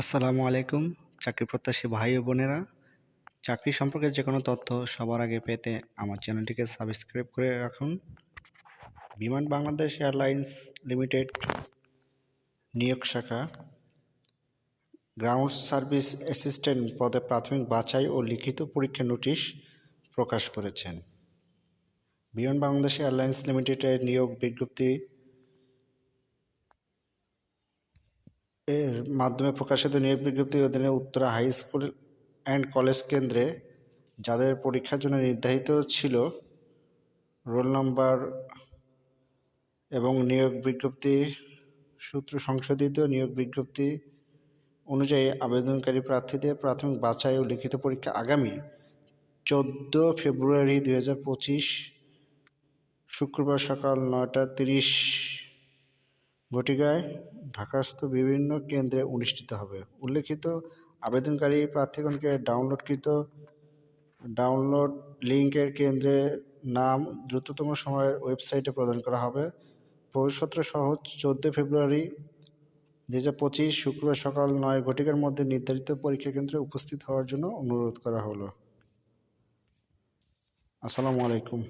আসসালামু আলাইকুম, চাকরি প্রত্যাশী ভাই ও বোনেরা। চাকরি সম্পর্কে যে কোনো তথ্য সবার আগে পেতে আমার চ্যানেলটিকে সাবস্ক্রাইব করে রাখুন। বিমান বাংলাদেশ এয়ারলাইন্স লিমিটেড নিয়োগ শাখা, গ্রাউন্ড সার্ভিস অ্যাসিস্ট্যান্ট পদে প্রাথমিক বাছাই ও লিখিত পরীক্ষা নোটিশ প্রকাশ করেছেন। বিমান বাংলাদেশ এয়ারলাইন্স লিমিটেডের নিয়োগ বিজ্ঞপ্তি এর মাধ্যমে প্রকাশিত নিয়োগ বিজ্ঞপ্তির অধীনে Uttara high school and college কেন্দ্রে যাদের পরীক্ষার জন্য নির্ধারিত ছিল রোল নম্বর এবং নিয়োগ বিজ্ঞপ্তি, সূত্র সংশোধিত নিয়োগ বিজ্ঞপ্তি অনুযায়ী আবেদনকারী প্রার্থীদের প্রাথমিক বাছাই ও লিখিত পরীক্ষা আগামী চোদ্দ ফেব্রুয়ারি দুই হাজার পঁচিশ শুক্রবার সকাল নয়টা তিরিশ ঘটিকায় ঢাকাস্থ বিভিন্ন কেন্দ্রে অনুষ্ঠিত হবে। উল্লেখিত আবেদনকারী প্রার্থীগণকে ডাউনলোডকৃত ডাউনলোড লিঙ্কের কেন্দ্রের নাম দ্রুততম সময়ের ওয়েবসাইটে প্রদান করা হবে। প্রবেশপত্র সহ চোদ্দোই ফেব্রুয়ারি দু হাজার পঁচিশ শুক্রবার সকাল নয় ঘটিকার মধ্যে নির্ধারিত পরীক্ষা কেন্দ্রে উপস্থিত হওয়ার জন্য অনুরোধ করা হলো। আসসালামু আলাইকুম।